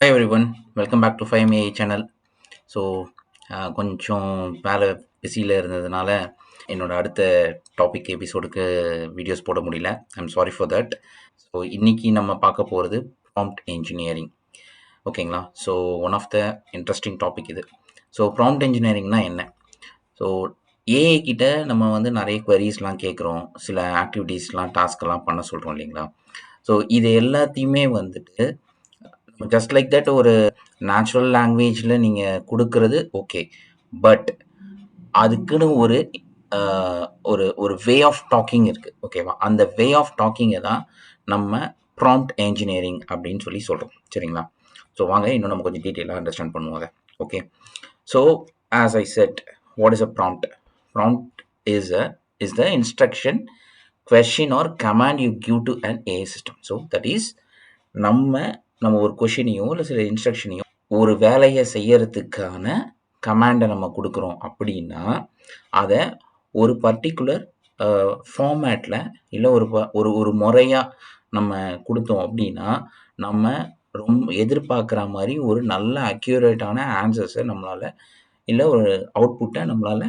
Hi everyone welcome back to five may channel so கொஞ்சம் வேலை பிஸியில் இருந்ததுனால என்னோட அடுத்த டாபிக் எபிசோடுக்கு வீடியோஸ் போட முடியல. I'm sorry for that so இன்றைக்கி நம்ம பார்க்க போகிறது ப்ராம்ப்ட் இன்ஜினியரிங் ஓகேங்களா so one of the interesting topic இது. ஸோ ப்ராம்ப்ட் இன்ஜினியரிங்னா என்ன? ஸோ ஏஐ கிட்ட நம்ம வந்து நிறைய குவரிஸ்லாம் கேட்குறோம் சில ஆக்டிவிட்டீஸ்லாம் டாஸ்க்கெல்லாம் பண்ண சொல்கிறோம் இல்லைங்களா? ஸோ இது எல்லாத்தையுமே வந்துட்டு ஜஸ்ட் லைக் தட் ஒரு நேச்சுரல் லாங்குவேஜில் நீங்கள் கொடுக்கறது ஓகே பட் அதுக்குன்னு ஒரு ஒரு ஒரு வே ஆஃப் டாக்கிங் இருக்குது ஓகேவா அந்த வே ஆஃப் டாக்கிங்கை தான் நம்ம ப்ராம்ப்ட் என்ஜினியரிங் அப்படின்னு சொல்லி சொல்கிறோம் சரிங்களா? ஸோ வாங்க இன்னும் நம்ம கொஞ்சம் டீட்டெயிலாக அண்டர்ஸ்டாண்ட் பண்ணுவோம் அதை okay so as I said what is a prompt prompt is a is the instruction question or command you give to an a system so that is நம்ம நம்ம ஒரு கொஷினையோ இல்லை சில இன்ஸ்ட்ரக்ஷனையோ ஒரு வேலையை செய்யறதுக்கான கமாண்டை நம்ம கொடுக்குறோம் அப்படின்னா அதை ஒரு பர்டிகுலர் ஃபார்மேட்டில் இல்லை ஒரு ப- ஒரு ஒரு முறையாக நம்ம கொடுத்தோம் அப்படின்னா நம்ம ரொம்ப எதிர்பார்க்குற மாதிரி ஒரு நல்ல அக்யூரேட்டான ஆன்சர்ஸை நம்மளால் இல்லை ஒரு அவுட்புட்டை நம்மளால்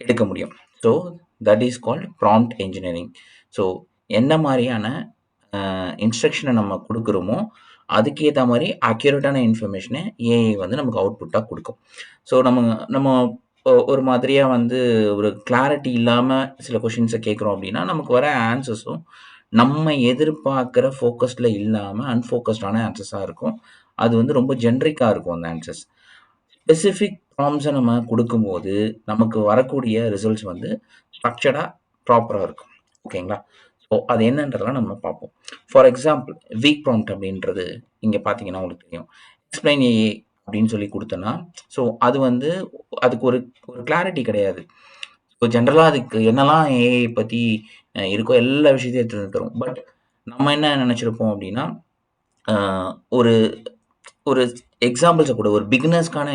எடுக்க முடியும். So that is called prompt engineering so என்ன மாதிரியான இன்ஸ்ட்ரக்ஷனை நம்ம கொடுக்குறோமோ அதுக்கேற்ற மாதிரி அக்யூரேட்டான இன்ஃபர்மேஷனை ஏஐ வந்து நமக்கு அவுட்புட்டாக கொடுக்கும். ஸோ நம்ம நம்ம ஒ- ஒரு மாதிரியாக வந்து ஒரு கிளாரிட்டி இல்லாமல் சில கொஷின்ஸை கேட்குறோம் அப்படின்னா நமக்கு வர ஆன்சர்ஸும் நம்ம எதிர்பார்க்குற ஃபோக்கஸ்டில் இல்லாமல் அன்ஃபோக்கஸ்டான ஆன்சர்ஸாக இருக்கும். அது வந்து ரொம்ப ஜென்ரிக்காக இருக்கும் அந்த ஆன்சர்ஸ் ஸ்பெசிஃபிக் ப்ராம்ஸை நம்ம கொடுக்கும்போது நமக்கு வரக்கூடிய ரிசல்ட்ஸ் வந்து ஸ்ட்ரக்சர்டாக ப்ராப்பராக இருக்கும். ஓகேங்களா அது என்னன்றதெல்லாம் நம்ம பார்ப்போம். ஃபார் எக்ஸாம்பிள் வீக் ப்ராம்ப்ட் அப்படின்றது இங்கே பார்த்தீங்கன்னா உங்களுக்கு தெரியும். எக்ஸ்பிளைன் ஏ அப்படின்னு சொல்லி கொடுத்தோன்னா ஸோ அது வந்து அதுக்கு ஒரு ஒரு கிளாரிட்டி கிடையாது. ஸோ ஜென்ரலாக அதுக்கு என்னெல்லாம் ஏஐ பற்றி இருக்கோ எல்லா விஷயத்தையும் எடுத்து தரும். பட் நம்ம என்ன நினச்சிருப்போம் அப்படின்னா ஒரு ஒரு எக்ஸாம்பிள்ஸை கூட ஒரு பிகினர்ஸ்க்கான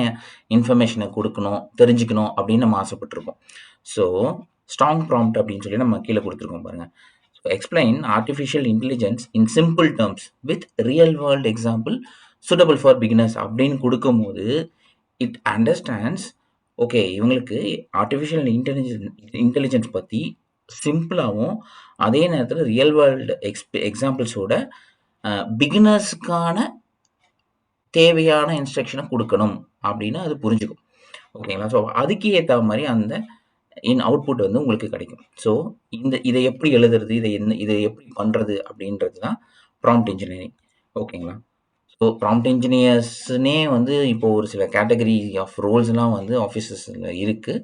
இன்ஃபர்மேஷனை கொடுக்கணும் தெரிஞ்சுக்கணும் அப்படின்னு நம்ம ஆசைப்பட்டிருப்போம். ஸோ ஸ்ட்ராங் ப்ராம்ப்ட் அப்படின்னு சொல்லி நம்ம கீழே கொடுத்துருக்கோம் பாருங்கள் explain artificial artificial intelligence in simple terms with real world example suitable for beginners அப்படின்னு கொடுக்கும்போது இட் அண்டர்ஸ்டாண்ட்ஸ் ஓகே இவங்களுக்கு ஆர்டிஃபிஷியல் இன்டெலிஜென்ஸ் இன்டெலிஜென்ஸ் பற்றி சிம்பிளாகவும் அதே நேரத்தில் ரியல் வேர்ல்டு எக்ஸ்பி எக்ஸாம்பிள்ஸோட பிகினர்ஸுக்கான தேவையான இன்ஸ்ட்ரக்ஷனை கொடுக்கணும் அப்படின்னு அது புரிஞ்சுக்கும். ஓகேங்களா ஸோ அதுக்கு ஏற்ற மாதிரி அந்த இன் அவுட்புட் வந்து உங்களுக்கு கிடைக்கும். ஸோ இந்த இதை எப்படி எழுதுறது? இதை என்ன இதை எப்படி பண்ணுறது அப்படின்றது தான் ப்ராம்ப்ட் இன்ஜினியரிங் ஓகேங்களா ஸோ ப்ராம்ப்ட் இன்ஜினியர்ஸ்னே வந்து இப்போ ஒரு சில கேட்டகரி ஆஃப் ரோல்ஸ்லாம் வந்து ஆஃபீஸஸில் இருக்குது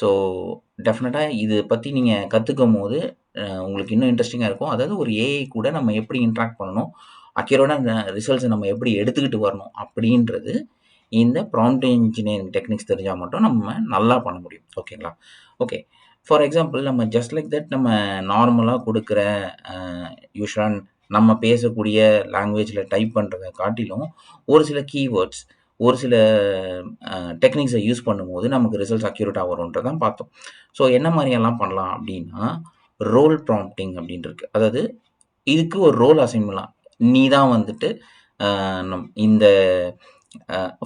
ஸோ டெஃபினட்டாக இது பற்றி நீங்கள் கற்றுக்கும் போது உங்களுக்கு இன்னும் இன்ட்ரெஸ்டிங்காக இருக்கும். அதாவது ஒரு ஏஐ கூட நம்ம எப்படி இன்ட்ராக்ட் பண்ணணும்? அக்யூரேட்டான ரிசல்ட்ஸை நம்ம எப்படி எடுத்துக்கிட்டு வரணும்? அப்படின்றது இந்த ப்ராம்ப்ட் இன்ஜினியரிங் டெக்னிக்ஸ் தெரிஞ்சால் மட்டும் நம்ம நல்லா பண்ண முடியும். ஓகேங்களா ஓகே ஃபார் எக்ஸாம்பிள் நம்ம ஜஸ்ட் லைக் தட் நம்ம நார்மலாக கொடுக்குற யூஸ்வலாக நம்ம பேசக்கூடிய லாங்குவேஜில் டைப் பண்ணுறதை காட்டிலும் ஒரு சில கீவேர்ட்ஸ் ஒரு சில டெக்னிக்ஸை யூஸ் பண்ணும்போது நமக்கு ரிசல்ட்ஸ் அக்யூரேட்டாக வரும்ன்றதான் பார்த்தோம். ஸோ என்ன மாதிரியெல்லாம் பண்ணலாம் அப்படின்னா ரோல் ப்ராம்ப்டிங் அப்படின்ட்டு அதாவது இதுக்கு ஒரு ரோல் அசைன் பண்ணலாம் நீ தான் வந்துட்டு நம் இந்த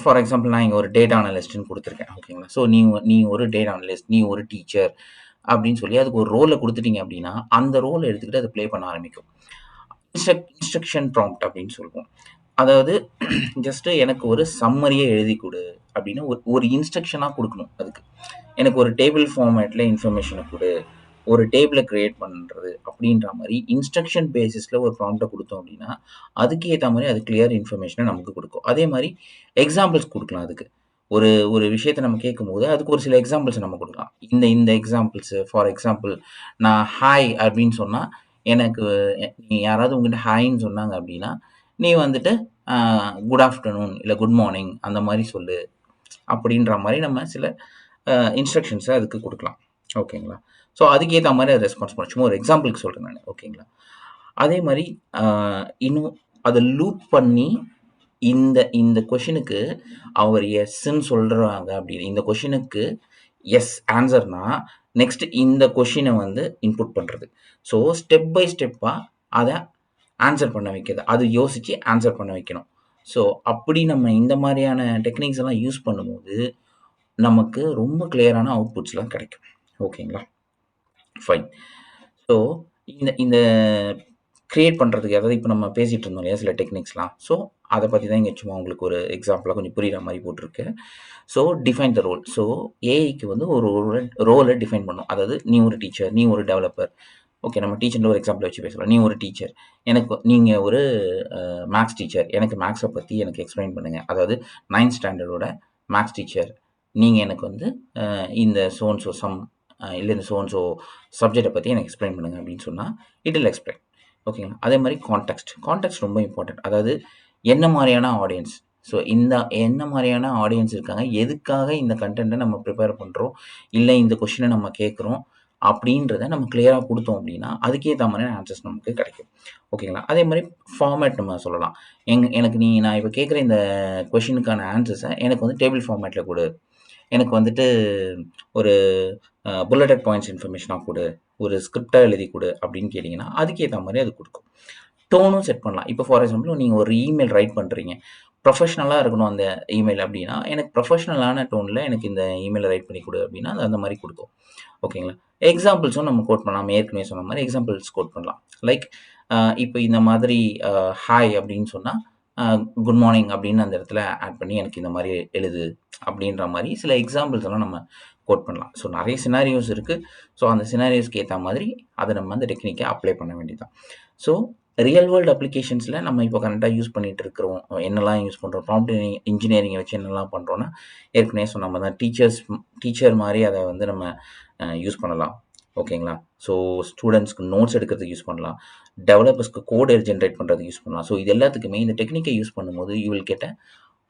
ஃபார் எக்ஸாம்பிள் நான் இங்கே ஒரு டேட்டா அனலிஸ்ட்னு கொடுத்துருக்கேன் ஓகேங்களா ஸோ நீ நீ ஒரு டேட்டா அனலிஸ்ட் நீ ஒரு டீச்சர் அப்படின்னு சொல்லி அதுக்கு ஒரு ரோலை கொடுத்துட்டீங்க அப்படின்னா அந்த ரோலை எடுத்துக்கிட்டு அதை ப்ளே பண்ண ஆரம்பிக்கும். இன்ஸ்ட்ரக்ஷன் ப்ராம்ப்ட் அப்படின்னு சொல்லுவோம். அதாவது ஜஸ்ட்டு எனக்கு ஒரு சம்மரியை எழுதி கொடு அப்படின்னு ஒரு ஒரு இன்ஸ்ட்ரக்ஷனாக கொடுக்கணும் அதுக்கு. எனக்கு ஒரு டேபிள் ஃபார்மேட்டில் இன்ஃபர்மேஷனை கொடு. ஒரு டேபிளை கிரியேட் பண்ணுறது அப்படின்ற மாதிரி இன்ஸ்ட்ரக்ஷன் பேசிஸில் ஒரு ப்ராம்ப்டை கொடுத்தோம் அப்படின்னா அதுக்கு ஏற்ற மாதிரி அது கிளியர் இன்ஃபர்மேஷனை நமக்கு கொடுக்கும். அதே மாதிரி எக்ஸாம்பிள்ஸ் கொடுக்கலாம் அதுக்கு. ஒரு ஒரு விஷயத்தை நம்ம கேட்கும்போது அதுக்கு ஒரு சில எக்ஸாம்பிள்ஸ் நம்ம கொடுக்கலாம். இந்த இந்த எக்ஸாம்பிள்ஸ் ஃபார் எக்ஸாம்பிள் நான் ஹாய் அப்படின்னு சொன்னால் எனக்கு நீ யாராவது உங்ககிட்ட ஹாய்ன்னு சொன்னாங்க அப்படின்னா நீ வந்துட்டு குட் ஆஃப்டர்நூன் இல்லை குட் மார்னிங் அந்த மாதிரி சொல்லு. அப்படின்ற மாதிரி நம்ம சில இன்ஸ்ட்ரக்ஷன்ஸை அதுக்கு கொடுக்கலாம். ஓகேங்களா? ஸோ அதுக்கேற்ற மாதிரி அதை ரெஸ்பான்ஸ் பண்ண சும்மா ஒரு எக்ஸாம்பிளுக்கு சொல்கிறேன் நான். ஓகேங்களா? அதே மாதிரி இன்னும் அதை லூப் பண்ணி இந்த இந்த கொஷினுக்கு அவர் எஸ்ன்னு சொல்கிறாங்க அப்படின்னு. இந்த கொஷினுக்கு எஸ் ஆன்சர்னா நெக்ஸ்ட் இந்த கொஷினை வந்து இன்புட் பண்ணுறது ஸோ ஸ்டெப் பை ஸ்டெப்பாக அதை ஆன்சர் பண்ண வைக்கிறது. அது யோசித்து ஆன்சர் பண்ண வைக்கணும். ஸோ அப்படி நம்ம இந்த மாதிரியான டெக்னிக்ஸ் எல்லாம் யூஸ் பண்ணும்போது நமக்கு ரொம்ப கிளியரான அவுட்புட்ஸ்லாம் கிடைக்கும். ஓகேங்களா? ஃபைன் ஸோ இந்த இந்த க்ரியேட் பண்ணுறதுக்கு அதாவது இப்போ நம்ம பேசிகிட்டு இருந்தோம் இல்லையா சில டெக்னிக்ஸ்லாம் ஸோ அதை பற்றி தான் இங்கே சும்மா உங்களுக்கு ஒரு எக்ஸாம்பிளாக கொஞ்சம் புரிகிற மாதிரி போட்டிருக்கு. So define the role so ஏஐக்கு வந்து ஒரு ரோலை டிஃபைன் பண்ணும். அதாவது நீ ஒரு டீச்சர் நீ ஒரு டெவலப்பர் ஓகே நம்ம டீச்சர் ஒரு எக்ஸாம்பிள் வச்சு பேசலாம். நீ ஒரு டீச்சர் எனக்கு நீங்கள் ஒரு மேக்ஸ் டீச்சர் எனக்கு மேக்ஸை பற்றி எனக்கு எக்ஸ்பிளைன் பண்ணுங்கள் அதாவது நைன்த் ஸ்டாண்டர்டோட மேக்ஸ் டீச்சர் நீங்கள் எனக்கு வந்து இந்த சோன்ஸோ சம் இல்லை இந்த சோன்ஸோ சப்ஜெக்டை பற்றி எனக்கு எக்ஸ்பிளைன் பண்ணுங்கள் அப்படின்னு சொன்னால் இட் இல் எக்ஸ்பிளைன் ஓகேங்களா அதே மாதிரி கான்டெக்ட் கான்டெக்ட் ரொம்ப இம்பார்ட்டன்ட் அதாவது என்ன மாதிரியான ஆடியன்ஸ் ஸோ இந்த என்ன மாதிரியான ஆடியன்ஸ் இருக்காங்க? எதுக்காக இந்த கண்டென்ட்டை நம்ம ப்ரிப்பேர் பண்ணுறோம் இல்லை இந்த கொஷினை நம்ம கேட்குறோம்? அப்படின்றத நம்ம கிளியராக கொடுத்தோம் அப்படின்னா அதுக்கேற்ற மாதிரியான ஆன்சர்ஸ் நமக்கு கிடைக்கும். ஓகேங்களா அதே மாதிரி ஃபார்மேட் நம்ம சொல்லலாம். எங் எனக்கு நீ நான் இப்போ கேட்குற இந்த கொஷினுக்கான ஆன்சர்ஸை எனக்கு வந்து டேபிள் ஃபார்மேட்டில் கொடு. எனக்கு வந்துட்டு ஒரு புல்லட்டட் பாயிண்ட்ஸ் இன்ஃபர்மேஷனாக கொடு ஒரு ஸ்கிரிப்டாக எழுதி கொடு அப்படின்னு கேட்டிங்கன்னா அதுக்கேற்ற மாதிரி அது கொடுக்கும். டோனும் செட் பண்ணலாம். இப்போ ஃபார் எக்ஸாம்பிள் நீங்கள் ஒரு இமெயில் ரைட் பண்ணுறீங்க ப்ரொஃபஷனலாக இருக்கணும் அந்த இமெயில் அப்படின்னா எனக்கு ப்ரொஃபஷ்னலான டோனில் எனக்கு இந்த இமெயிலை ரைட் பண்ணி கொடு அப்படின்னா அது அந்த மாதிரி கொடுக்கும். ஓகேங்களா எக்ஸாம்பிள்ஸும் நம்ம கோட் பண்ணலாம். ஏற்கனவே சொன்ன மாதிரி எக்ஸாம்பிள்ஸ் கோட் பண்ணலாம். லைக் இப்போ இந்த மாதிரி ஹாய் அப்படின்னு சொன்னால் குட் மார்னிங் அப்படின்னு அந்த இடத்துல ஆட் பண்ணி எனக்கு இந்த மாதிரி எழுது அப்படின்ற மாதிரி சில எக்ஸாம்பிள்ஸ் எல்லாம் நம்ம கோட் பண்ணலாம். ஸோ நிறைய சினாரியோஸ் இருக்குது ஸோ அந்த சினாரியோஸ்க்கு ஏற்ற மாதிரி அதை நம்ம அந்த டெக்னிக்கை அப்ளை பண்ண வேண்டியதான் ஸோ ரியல் வேர்ல்டு அப்ளிகேஷன்ஸில் நம்ம இப்போ கரெக்டாக யூஸ் பண்ணிகிட்டு இருக்கிறோம். என்னெல்லாம் யூஸ் பண்ணுறோம் ப்ராம்ப்ட் இன்ஜினியரிங்கை வச்சு என்னெல்லாம் பண்ணுறோன்னா ஏற்கனவே சொன்ன மாதிரி தான் டீச்சர்ஸ் டீச்சர் மாதிரி அதை வந்து நம்ம யூஸ் பண்ணலாம். ஓகேங்களா? ஸோ ஸ்டூடெண்ட்ஸ்க்கு நோட்ஸ் எடுக்கிறதுக்கு யூஸ் பண்ணலாம். டெவலப்பர்ஸ்க்கு கோட் ஜென்ரேட் பண்ணுறதுக்கு யூஸ் பண்ணலாம். ஸோ இது எல்லாத்துக்குமே இந்த டெக்னிக்கை யூஸ் பண்ணும்போது you will get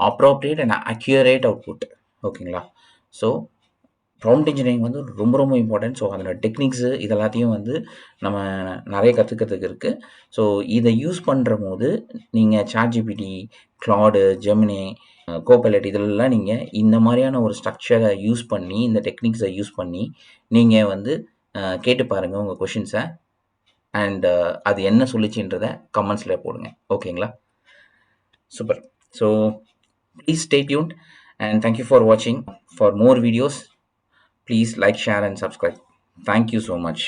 appropriate and accurate output ஓகேங்களா? ஸோ ப்ராம்ப்ட் இன்ஜினியரிங் வந்து ரொம்ப ரொம்ப இம்பார்ட்டன்ட் ஸோ அதோட டெக்னிக்ஸு இது எல்லாத்தையும் வந்து நம்ம நிறைய கற்றுக்கிறதுக்கு இருக்குது ஸோ இதை யூஸ் பண்ணுற போது நீங்கள் சார்ஜிபிடி கிளாடு ஜெமினி கோபைலட் இதெல்லாம் நீங்கள் இந்த மாதிரியான ஒரு ஸ்ட்ரக்சரை யூஸ் பண்ணி இந்த டெக்னிக்ஸை யூஸ் பண்ணி நீங்கள் வந்து கேட்டு பாருங்கள் உங்கள் கொஷின்ஸை அண்டு அது என்ன சொல்லிச்சுன்றத கமெண்ட்ஸில் போடுங்க. ஓகேங்களா super so please stay tuned and thank you for வாட்சிங் for more videos please like share and subscribe thank you so much.